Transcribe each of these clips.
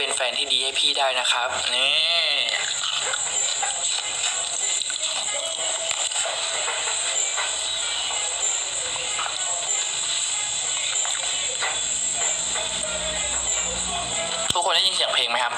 เป็นแฟนที่ดีให้พี่ได้นะครับนี่ทุกคนได้ยินเสียงเพลงไหมครับ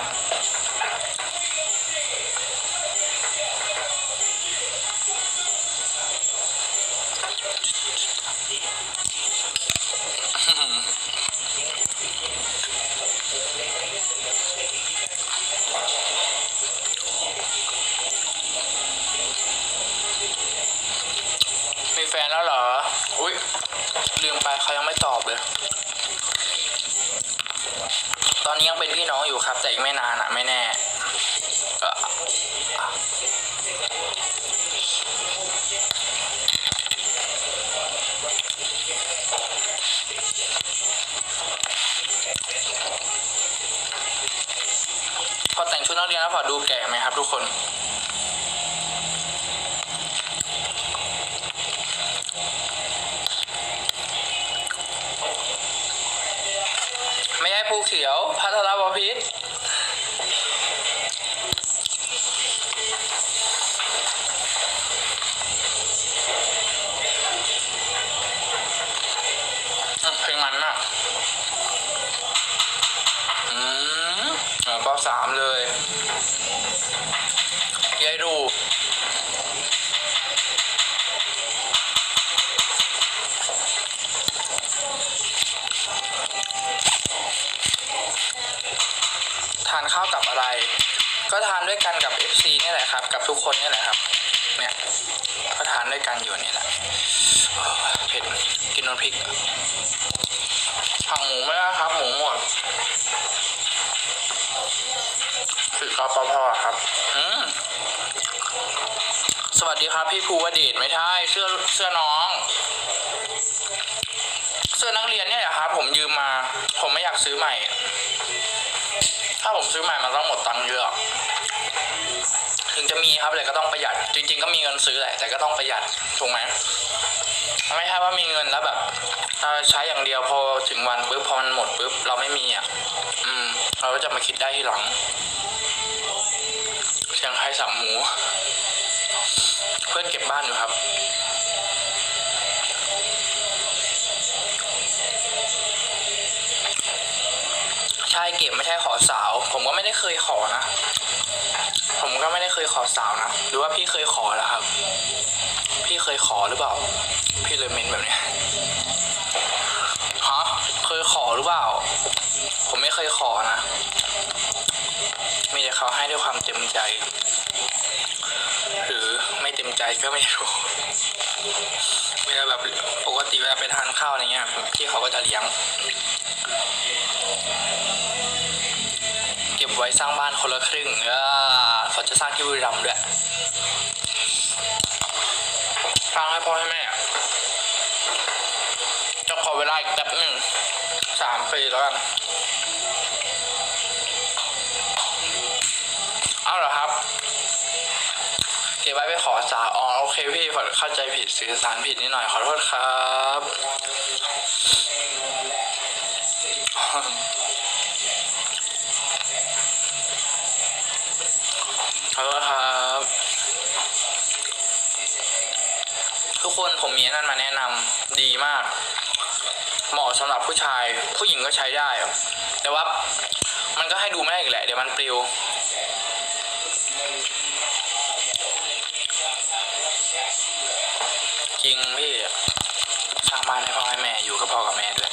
ไปเขายังไม่ตอบเลย ตอนนี้ยังเป็นพี่น้องอยู่ครับ แต่อีกไม่นานอะไม่แน่พอแต่งชุดนักเรียนแล้วพอดูแก่ไหมครับทุกคน ภูเขียว พัทรบพิษอืมเพลงมันมากอืมเออปสามเลย ก็ทานด้วยกันกับ FC นี่แหละครับ กับทุกคนนี่แหละครับ เนี่ยก็ทานด้วยกันอยู่นี่แหละโอ้ยเผ็ดกินน้ำพริกผังหมูไม่ได้ครับ หมูหมดคือกปพครับอืมสวัสดีครับพี่ภูวดีดไม่ใช่เสื้อเสื้อน้อง เสื้อนักเรียนเนี่ยแหละครับ ผมยืมมา ผมไม่อยากซื้อใหม่ ถ้าผมซื้อใหม่มันต้องหมดตังค์เยอะ ถึงจะมีครับแต่ก็ต้องประหยัด จริง ๆ ก็มีเงินซื้อแหละแต่ก็ต้องประหยัดถูกไหมไม่ใช่ว่ามีเงินแล้วแบบใช้อย่างเดียวพอถึงวันปุ๊บพอมันหมดปุ๊บเราไม่มีอะ อืม เราก็จะมาคิดได้ทีหลังเชียงไฮ้สับหมู เพื่อนเก็บบ้านอยู่ครับ ใช่เก็บไม่ใช่ขอสาว ผมก็ไม่ได้เคยขอนะ ผมก็ไม่ได้เคยขอสาวนะ หรือว่าพี่เคยขอแล้วครับ พี่เคยขอหรือเปล่า พี่เลยเมนแบบเนี้ยฮะเคยขอหรือเปล่า ผมไม่เคยขอนะ มีแต่เขาให้ด้วยความเต็มใจ ใจก็ไม่รู้เวลาแบบปกติเวลาไปทานข้าวอะไรเงี้ยพี่เขาก็จะเลี้ยง เก็บไว้สร้างบ้านคนละครึ่งเออเขาจะสร้างที่บุรีรัมย์ด้วยสร้างให้พ่อให้แม่จะขอเวลาอีกแป๊บหนึ่งสามปีแล้วกันเอาเหรอครับ เก็บไว้ไปขอสาอ๋อโอเคพี่ผมเข้าใจผิดสื่อสารผิดนิดหน่อยขอโทษครับขอโทษครับ ทุกคนผมมีอันนั่นมาแนะนำดีมาก เหมาะสำหรับผู้ชาย ผู้หญิงก็ใช้ได้ แต่ว่ามันก็ให้ดูไม่ได้อีกแหละ เดี๋ยวมันปลิว จริงพี่สร้างบ้านให้พ่อให้แม่อยู่กับพ่อกับแม่ด้วย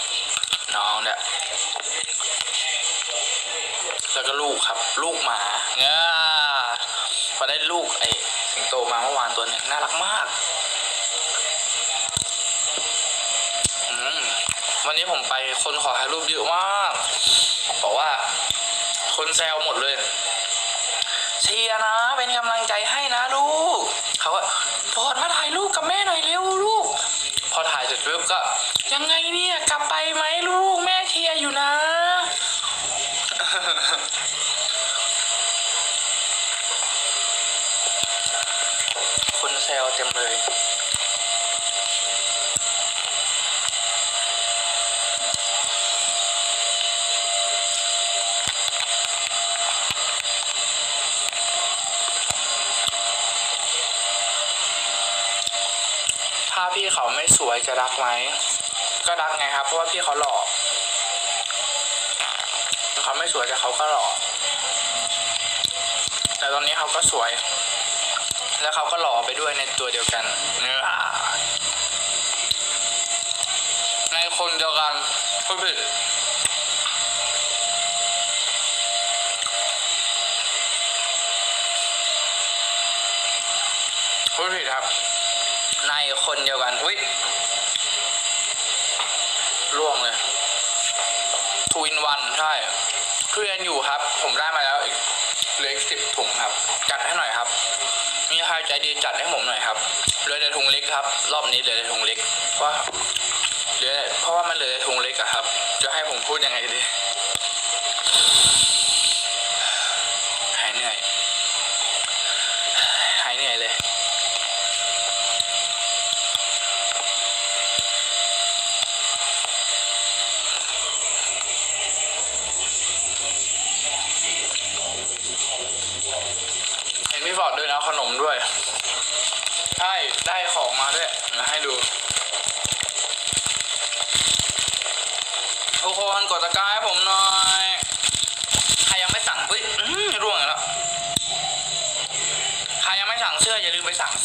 น้องเนี่ยแล้วก็ลูกครับ ลูกหมาเงี้ยพอได้ลูกไอ้สิงโตมาเมื่อวานตัวหนึ่งน่ารักมากอืมวันนี้ผมไปคนขอถ่ายรูปเยอะมากบอกว่า คนแซวหมดเลย เชียร์นะ เป็นกำลังใจให้นะลูก เขาก็ฟอดมาถ่ายรูปกับแม่หน่อยเร็วลูก พอถ่ายเสร็จปุ๊บก็ ยังไงเนี่ยกลับไปไหมลูกแม่เชียร์อยู่นะคนแซวเต็มเลย พี่เขาไม่สวยจะรักไหมก็รักไงครับ เพราะว่าพี่เขาหล่อเขาไม่สวยแต่เขาก็หล่อแต่ตอนนี้เขาก็สวย แล้วเขาก็หล่อไปด้วยในตัวเดียวกันเนื้อในคนเดียวกันพูดผิดพูด ล่วงเลยทูอินวันใช่ทุเรียนอยู่ครับ ผมได้มาแล้วอีกเหลืออีกสิบถุงครับ จัดให้หน่อยครับ มีใครใจดีจัดให้ผมหน่อยครับเหลือแต่ถุงเล็กครับ รอบนี้เหลือแต่ถุงเล็กเพราะว่าเหลือเพราะว่ามันเหลือแต่ถุงเล็กอะครับ จะให้ผมพูดยังไงดี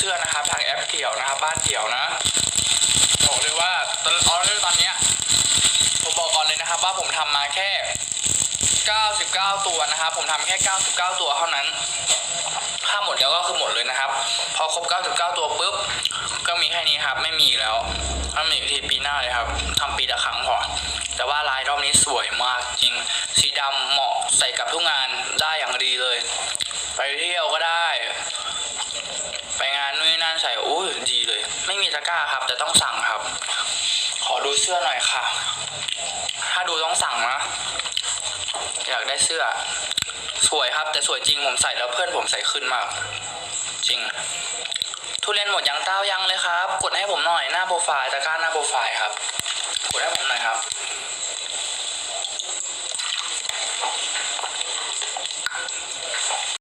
ลืมไปสั่งเสื้อนะครับ ทางแอปเกี่ยวนะครับบ้านเกี่ยวนะบอกเลยว่าตอนออเดอร์ตอนเนี้ยผมบอกก่อนเลยนะครับ ว่าผมทำมาแค่ 99 ตัวนะครับ ผมทำแค่ 99 ตัวเท่านั้นถ้าหมดแล้วก็คือหมดเลยนะครับ พอครบ 99 ตัวปุ๊บก็มีแค่นี้ครับ ไม่มีแล้วถ้ามีอีกทีปีหน้าเลยครับทำปีละครั้งพอแต่ว่าลายรอบนี้สวยมากจริง สีดำเหมาะใส่กับทุกงานได้อย่างดีเลย ไปเที่ยวก็ได้ ดีเลย ไม่มีตะกร้าครับ แต่ต้องสั่งครับ ขอดูเสื้อหน่อยค่ะ ถ้าดูต้องสั่งนะ อยากได้เสื้อ สวยครับ แต่สวยจริงผมใส่แล้วเพื่อนผมใส่ขึ้นมาก จริง ทุเรียนหมดยังเต้ายังเลยครับ กดให้ผมหน่อยหน้าโปรไฟล์ตะกร้าหน้าโปรไฟล์ครับ กดให้ผมหน่อยครับ